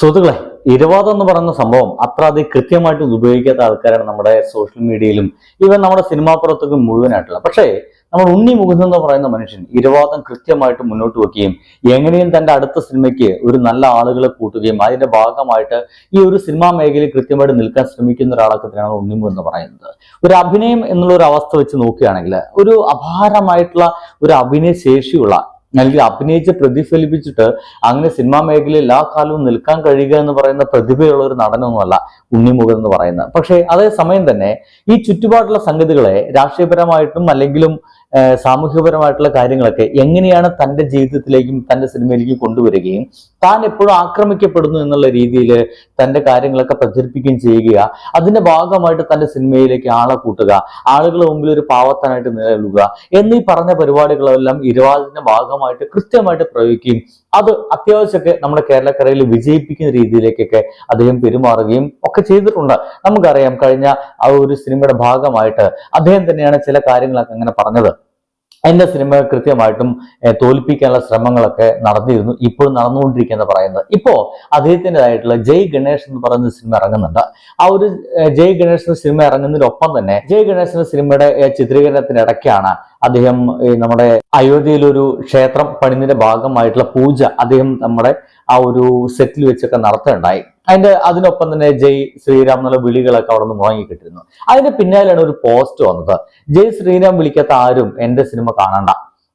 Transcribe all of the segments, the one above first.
സുഹൃത്തുക്കളെ ഇരവാദം എന്ന് പറയുന്ന സംഭവം അത്ര അധികം കൃത്യമായിട്ട് ഉപയോഗിക്കാത്ത ആൾക്കാരാണ് നമ്മുടെ സോഷ്യൽ മീഡിയയിലും ഈവൻ നമ്മുടെ സിനിമാ പുറത്തൊക്കെ മുഴുവനായിട്ടുള്ള. പക്ഷേ നമ്മൾ ഉണ്ണി മുകുന്ദൻ എന്ന് പറയുന്ന മനുഷ്യൻ ഇരവാദം കൃത്യമായിട്ട് മുന്നോട്ട് വെക്കുകയും എങ്ങനെയും തന്റെ അടുത്ത സിനിമയ്ക്ക് ഒരു നല്ല ആളുകളെ കൂട്ടുകയും അതിന്റെ ഭാഗമായിട്ട് ഈ ഒരു സിനിമാ മേഖലയിൽ കൃത്യമായിട്ട് നിൽക്കാൻ ശ്രമിക്കുന്ന ഒരാളൊക്കെ തന്നെയാണ് ഉണ്ണിമു എന്ന് പറയുന്നത്. ഒരു അഭിനയം എന്നുള്ള ഒരു അവസ്ഥ വെച്ച് നോക്കുകയാണെങ്കിൽ ഒരു അപാരമായിട്ടുള്ള ഒരു അഭിനയ ശേഷിയുള്ള അല്ലെങ്കിൽ അഭിനയിച്ച് പ്രതിഫലിപ്പിച്ചിട്ട് അങ്ങനെ സിനിമാ മേഖലയിൽ എല്ലാ കാലവും നിൽക്കാൻ കഴിയുക എന്ന് പറയുന്ന പ്രതിഭയുള്ള ഒരു നടനൊന്നുമല്ല ഉണ്ണിമുഖൻ എന്ന് പറയുന്നത്. പക്ഷേ അതേ സമയം തന്നെ ഈ ചുറ്റുപാടുള്ള സംഗതികളെ രാഷ്ട്രീയപരമായിട്ടും അല്ലെങ്കിലും ഏഹ് സാമൂഹികപരമായിട്ടുള്ള കാര്യങ്ങളൊക്കെ എങ്ങനെയാണ് തന്റെ ജീവിതത്തിലേക്കും തന്റെ സിനിമയിലേക്കും കൊണ്ടുവരികയും താൻ എപ്പോഴും ആക്രമിക്കപ്പെടുന്നു എന്നുള്ള രീതിയിൽ തന്റെ കാര്യങ്ങളൊക്കെ പ്രചരിപ്പിക്കുകയും ചെയ്യുക. അതിന്റെ ഭാഗമായിട്ട് തന്റെ സിനിമയിലേക്ക് ആളെ കൂട്ടുക ആളുകളുടെ മുമ്പിൽ ഒരു പാവത്താനായിട്ട് നിലകൊള്ളുക എന്നീ പറഞ്ഞ പരിപാടികളെല്ലാം ഇരുവാദിന്റെ ഭാഗമായിട്ട് കൃത്യമായിട്ട് പ്രയോഗിക്കുകയും അത് അത്യാവശ്യമൊക്കെ നമ്മുടെ കേരളക്കരയിൽ വിജയിപ്പിക്കുന്ന രീതിയിലേക്കൊക്കെ അദ്ദേഹം പെരുമാറുകയും ഒക്കെ ചെയ്തിട്ടുണ്ട്. നമുക്കറിയാം കഴിഞ്ഞ ആ ഒരു സിനിമയുടെ ഭാഗമായിട്ട് അദ്ദേഹം തന്നെയാണ് ചില കാര്യങ്ങളൊക്കെ അങ്ങനെ പറഞ്ഞത്. എന്റെ സിനിമ കൃത്യമായിട്ടും തോൽപ്പിക്കാനുള്ള ശ്രമങ്ങളൊക്കെ നടന്നിരുന്നു. ഇപ്പോഴും നടന്നുകൊണ്ടിരിക്കുകയെന്ന് പറയുന്നത്. ഇപ്പോ അദ്ദേഹത്തിന്റെതായിട്ടുള്ള ജയ് ഗണേഷ് എന്ന് പറയുന്ന സിനിമ ഇറങ്ങുന്നുണ്ട്. ആ ഒരു ജയ് ഗണേഷ് സിനിമ ഇറങ്ങുന്നതിനൊപ്പം തന്നെ ജയ് ഗണേഷ് സിനിമയുടെ ചിത്രീകരണത്തിനിടയ്ക്കാണ് അദ്ദേഹം നമ്മുടെ അയോധ്യയിലൊരു ക്ഷേത്രം പണിതിന്റെ ഭാഗമായിട്ടുള്ള പൂജ അദ്ദേഹം നമ്മുടെ ആ ഒരു സെറ്റിൽ വെച്ചൊക്കെ നടത്തുകയുണ്ടായി അതിന്റെ അതിനൊപ്പം തന്നെ ജയ് ശ്രീരാം എന്നുള്ള വിളികളൊക്കെ അവിടെ നിന്ന് മുഴങ്ങിക്കിട്ടിരുന്നു. അതിന്റെ പിന്നാലെയാണ് ഒരു പോസ്റ്റ് വന്നത്. ജയ് ശ്രീരാം വിളിക്കാത്ത ആരും എന്റെ സിനിമ കാണണ്ട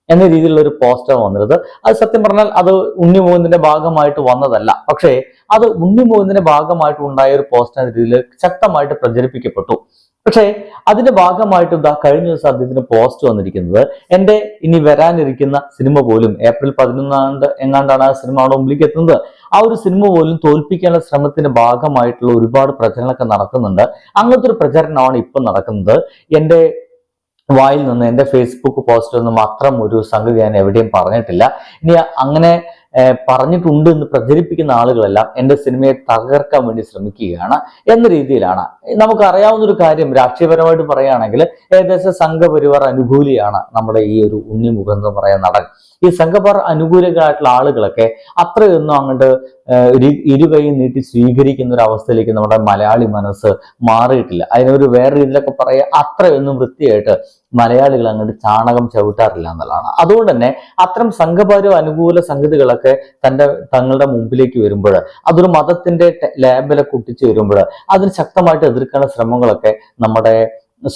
എന്ന രീതിയിലുള്ള ഒരു പോസ്റ്റർ വന്നിരുന്നത്. അത് സത്യം പറഞ്ഞാൽ അത് ഉണ്ണിമുകുന്ദിന്റെ ഭാഗമായിട്ട് വന്നതല്ല. പക്ഷേ അത് ഉണ്ണിമുകുന്ദിന്റെ ഭാഗമായിട്ട് ഉണ്ടായ ഒരു പോസ്റ്റർ എന്ന രീതിയിൽ ശക്തമായിട്ട് പ്രചരിപ്പിക്കപ്പെട്ടു. പക്ഷേ അതിന്റെ ഭാഗമായിട്ട് ഇതാ കഴിഞ്ഞ ദിവസം അദ്ദേഹത്തിന് പോസ്റ്റ് വന്നിരിക്കുന്നത് എന്റെ ഇനി വരാനിരിക്കുന്ന സിനിമ പോലും ഏപ്രിൽ പതിനൊന്നാം തീയതി എങ്ങാണ്ടാണ് ആ സിനിമ അവിടെ മുമ്പിലേക്ക് എത്തുന്നത്? ആ ഒരു സിനിമ പോലും തോൽപ്പിക്കാനുള്ള ശ്രമത്തിന്റെ ഭാഗമായിട്ടുള്ള ഒരുപാട് പ്രചരണമൊക്കെ നടക്കുന്നുണ്ട്. അങ്ങനത്തെ ഒരു പ്രചരണമാണ് ഇപ്പം നടക്കുന്നത്. എന്റെ വായിൽ നിന്ന് എന്റെ ഫേസ്ബുക്ക് പോസ്റ്റിൽ നിന്നും അത്തരം ഒരു സംഗതി ഞാൻ എവിടെയും പറഞ്ഞിട്ടില്ല. ഇനി അങ്ങനെ പറഞ്ഞിട്ടുണ്ട് എന്ന് പ്രചരിപ്പിക്കുന്ന ആളുകളെല്ലാം എന്റെ സിനിമയെ തകർക്കാൻ വേണ്ടി ശ്രമിക്കുകയാണ് എന്ന രീതിയിലാണ്. നമുക്കറിയാവുന്ന ഒരു കാര്യം രാഷ്ട്രീയപരമായിട്ട് പറയുകയാണെങ്കിൽ ഏകദേശം സംഘപരിവാർ അനുകൂലിയാണ് നമ്മുടെ ഈ ഒരു ഉണ്ണിമുഖം എന്ന് പറയുന്ന നടൻ. ഈ സംഘപരിവാർ അനുകൂലികളായിട്ടുള്ള ആളുകളൊക്കെ അത്രയൊന്നും അങ്ങോട്ട് ഇരുകൈ നീട്ടി സ്വീകരിക്കുന്ന ഒരു അവസ്ഥയിലേക്ക് നമ്മുടെ മലയാളി മനസ്സ് മാറിയിട്ടില്ല. അതിനൊരു വേറെ രീതിയിലൊക്കെ പറയുക അത്രയൊന്നും വൃത്തിയായിട്ട് മലയാളികൾ അങ്ങോട്ട് ചാണകം ചവിട്ടാറില്ല എന്നുള്ളതാണ്. അതുകൊണ്ട് തന്നെ അത്തരം സംഘപരിവ അനുകൂല സംഗതികളൊക്കെ തന്റെ തങ്ങളുടെ മുമ്പിലേക്ക് വരുമ്പോൾ അതൊരു മതത്തിന്റെ ലാബിലെ കുട്ടിച്ച് വരുമ്പോൾ അതിന് ശക്തമായിട്ട് എതിർക്കാനുള്ള ശ്രമങ്ങളൊക്കെ നമ്മുടെ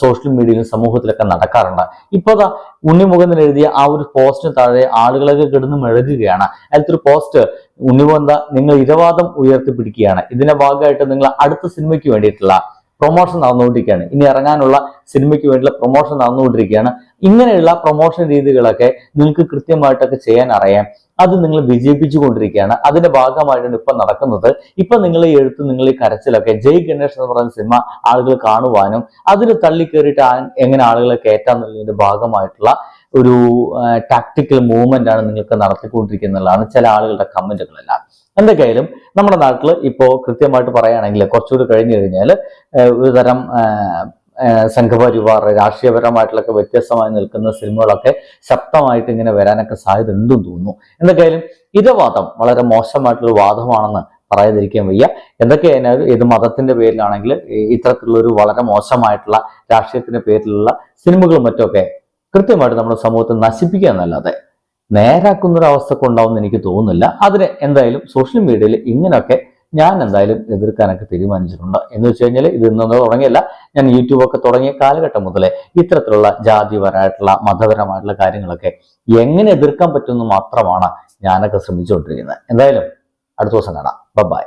സോഷ്യൽ മീഡിയയിലും സമൂഹത്തിലൊക്കെ നടക്കാറുണ്ട്. ഇപ്പൊ ദാ ഉണ്ണിമുഖത്തിന് എഴുതിയ ആ ഒരു പോസ്റ്റിന് താഴെ ആളുകളൊക്കെ കിടന്ന് മെഴുകുകയാണ്. അതിലത്തെ ഒരു പോസ്റ്റ് ഉണ്ണിമുഖന്ത നിങ്ങൾ ഇരവാദം ഉയർത്തിപ്പിടിക്കുകയാണ്. ഇതിന്റെ ഭാഗമായിട്ട് നിങ്ങൾ അടുത്ത സിനിമയ്ക്ക് വേണ്ടിയിട്ടുള്ള പ്രൊമോഷൻ നടന്നുകൊണ്ടിരിക്കുകയാണ്. ഇനി ഇറങ്ങാനുള്ള സിനിമയ്ക്ക് വേണ്ടിയുള്ള പ്രൊമോഷൻ നടന്നുകൊണ്ടിരിക്കുകയാണ്. ഇങ്ങനെയുള്ള പ്രൊമോഷൻ രീതികളൊക്കെ നിങ്ങൾക്ക് കൃത്യമായിട്ടൊക്കെ ചെയ്യാൻ അറിയാം. അത് നിങ്ങൾ വിജയിപ്പിച്ചുകൊണ്ടിരിക്കുകയാണ്. അതിന്റെ ഭാഗമായിട്ടാണ് ഇപ്പൊ നടക്കുന്നത്. ഇപ്പൊ നിങ്ങൾ ഈ എഴുത്ത് നിങ്ങൾ ഈ കരച്ചിലൊക്കെ ജയ് ഗണേഷ് എന്ന് പറയുന്ന സിനിമ ആളുകൾ കാണുവാനും അതിന് തള്ളി കയറിയിട്ട് എങ്ങനെ ആളുകളെ കയറ്റാന്നുള്ളതിന്റെ ഭാഗമായിട്ടുള്ള ഒരു ടാക്ടിക്കൽ മൂവ്മെന്റ് ആണ് നിങ്ങൾക്ക് നടത്തിക്കൊണ്ടിരിക്കുന്നതാണ് ചില ആളുകളുടെ കമന്റുകളെല്ലാം. എന്തൊക്കെയായാലും നമ്മുടെ നാട്ടിൽ ഇപ്പോൾ കൃത്യമായിട്ട് പറയുകയാണെങ്കിൽ കുറച്ചുകൂടി കഴിഞ്ഞു കഴിഞ്ഞാൽ ഒരു തരം സംഘപരിവാർ രാഷ്ട്രീയപരമായിട്ടുള്ളൊക്കെ വ്യത്യസ്തമായി നിൽക്കുന്ന സിനിമകളൊക്കെ ശക്തമായിട്ട് ഇങ്ങനെ വരാനൊക്കെ സാധ്യത ഉണ്ടെന്ന് തോന്നുന്നു. എന്തൊക്കെയായാലും ഇതവാദം വളരെ മോശമായിട്ടുള്ള വാദമാണെന്ന് പറയാതിരിക്കാൻ വയ്യ. എന്തൊക്കെയായാലും ഇത് മതത്തിന്റെ പേരിലാണെങ്കിൽ ഇത്തരത്തിലുള്ള ഒരു വളരെ മോശമായിട്ടുള്ള രാഷ്ട്രീയത്തിന്റെ പേരിലുള്ള സിനിമകളും മറ്റൊക്കെ കൃത്യമായിട്ട് നമ്മുടെ സമൂഹത്തെ നശിപ്പിക്കുക എന്നല്ലാതെ നേരാക്കുന്ന ഒരു അവസ്ഥക്ക് ഉണ്ടാവുമെന്ന് എനിക്ക് തോന്നുന്നില്ല. അതിന് എന്തായാലും സോഷ്യൽ മീഡിയയിൽ ഇങ്ങനെയൊക്കെ ഞാൻ എന്തായാലും എതിർക്കാനൊക്കെ തീരുമാനിച്ചിട്ടുണ്ട്. എന്ന് വെച്ച് കഴിഞ്ഞാൽ ഇത് ഇന്നൊന്നും തുടങ്ങിയല്ല. ഞാൻ യൂട്യൂബൊക്കെ തുടങ്ങിയ കാലഘട്ടം മുതലേ ഇത്തരത്തിലുള്ള ജാതിപരമായിട്ടുള്ള മതപരമായിട്ടുള്ള കാര്യങ്ങളൊക്കെ എങ്ങനെ എതിർക്കാൻ പറ്റുമെന്ന് മാത്രമാണ് ഞാനൊക്കെ ശ്രമിച്ചുകൊണ്ടിരിക്കുന്നത്. എന്തായാലും അടുത്ത ദിവസം കാണാം. ബൈ